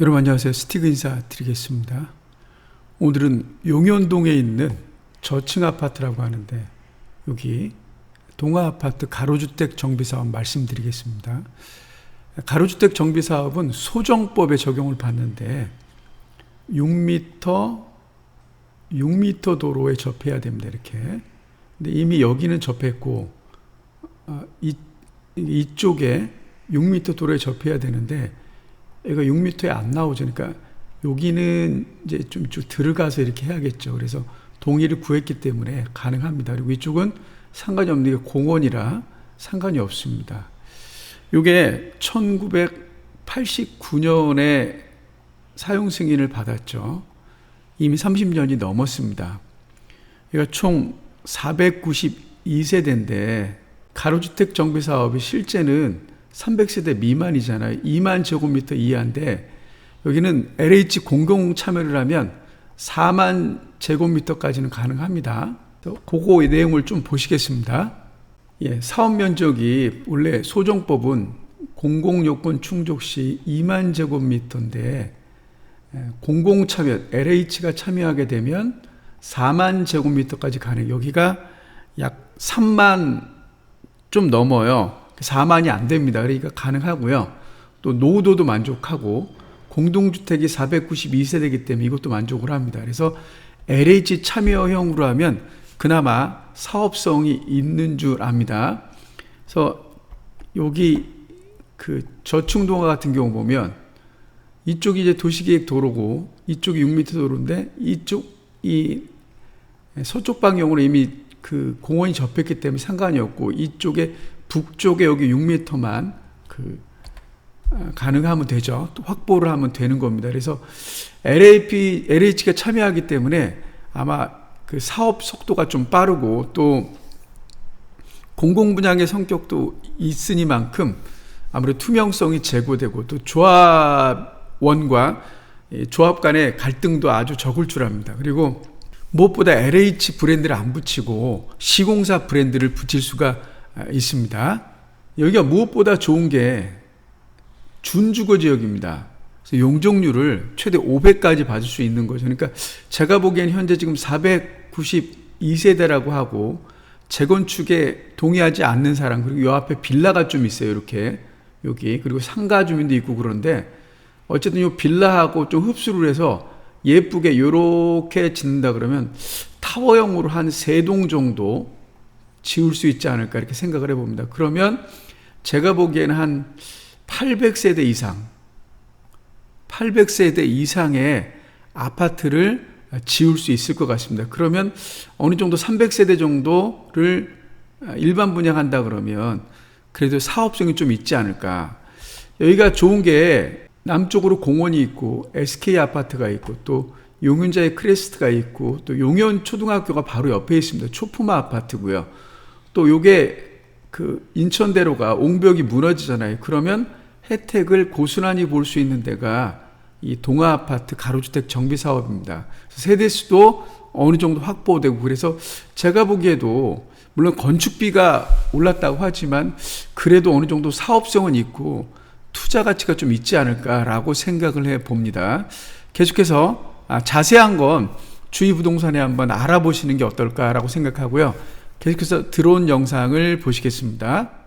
여러분 안녕하세요. 스티그 인사 드리겠습니다. 오늘은 용현동에 있는 저층 아파트라고 하는데 여기 동아 아파트 가로주택 정비 사업 말씀드리겠습니다. 가로주택 정비 사업은 소정법에 적용을 받는데 6m 6m 도로에 접해야 됩니다. 이렇게. 근데 이미 여기는 접했고 아, 이 이쪽에 6m 도로에 접해야 되는데 얘가 6m에 안 나오죠. 그러니까 여기는 이제 좀 쭉 들어가서 이렇게 해야겠죠. 그래서 동의를 구했기 때문에 가능합니다. 그리고 이쪽은 상관이 없는 게 공원이라 상관이 없습니다. 이게 1989년에 사용 승인을 받았죠. 이미 30년이 넘었습니다. 얘가 총 492세대인데 가로주택 정비 사업이 실제는 300세대 미만이잖아요. 2만 제곱미터 이하인데 여기는 LH 공공 참여를 하면 4만 제곱미터까지는 가능합니다. 그거 내용을 좀 보시겠습니다. 예, 사업 면적이 원래 소정법은 공공요건 충족 시 2만 제곱미터인데 예, 공공 참여 LH가 참여하게 되면 4만 제곱미터까지 가능. 여기가 약 3만 좀 넘어요. 4만이 안 됩니다. 그러니까 가능하고요. 또 노후도도 만족하고 공동주택이 492세대이기 때문에 이것도 만족을 합니다. 그래서 LH 참여형으로 하면 그나마 사업성이 있는 줄 압니다. 그래서 여기 그 저충동화 같은 경우 보면 이쪽이 이제 도시계획 도로고 이쪽이 6m 도로인데 이쪽 이 서쪽 방향으로 이미 그 공원이 접했기 때문에 상관이 없고 이쪽에 북쪽에 여기 6m만 그 아, 가능하면 되죠. 또 확보를 하면 되는 겁니다. 그래서 LAP, LH가 참여하기 때문에 아마 그 사업 속도가 좀 빠르고 또 공공 분양의 성격도 있으니만큼 아무래도 투명성이 제고되고 또 조합원과 조합 간의 갈등도 아주 적을 줄 압니다. 그리고 무엇보다 LH 브랜드를 안 붙이고 시공사 브랜드를 붙일 수가 있습니다. 여기가 무엇보다 좋은 게 준주거 지역입니다. 그래서 용적률을 최대 500까지 받을 수 있는 거죠. 그러니까 제가 보기엔 현재 지금 492세대라고 하고 재건축에 동의하지 않는 사람 그리고 요 앞에 빌라가 좀 있어요. 이렇게 여기 그리고 상가 주민도 있고 그런데 어쨌든 요 빌라하고 좀 흡수를 해서 예쁘게 요렇게 짓는다 그러면 타워형으로 한 세 동 정도 지을 수 있지 않을까 이렇게 생각을 해봅니다. 그러면 제가 보기에는 한 800세대 이상, 800세대 이상의 아파트를 지을 수 있을 것 같습니다. 그러면 어느 정도 300세대 정도를 일반 분양한다 그러면 그래도 사업성이 좀 있지 않을까. 여기가 좋은 게 남쪽으로 공원이 있고 SK 아파트가 있고 또 용현자의 크레스트가 있고 또 용현 초등학교가 바로 옆에 있습니다. 초품화 아파트고요. 또 요게 그 인천대로가 옹벽이 무너지잖아요. 그러면 혜택을 고스란히 볼 수 있는 데가 이 동아 아파트 가로주택 정비 사업입니다. 세대 수도 어느 정도 확보되고 그래서 제가 보기에도 물론 건축비가 올랐다고 하지만 그래도 어느 정도 사업성은 있고 투자 가치가 좀 있지 않을까라고 생각을 해 봅니다. 계속해서 아, 자세한 건 주위 부동산에 한번 알아보시는 게 어떨까라고 생각하고요. 계속해서 들어온 영상을 보시겠습니다.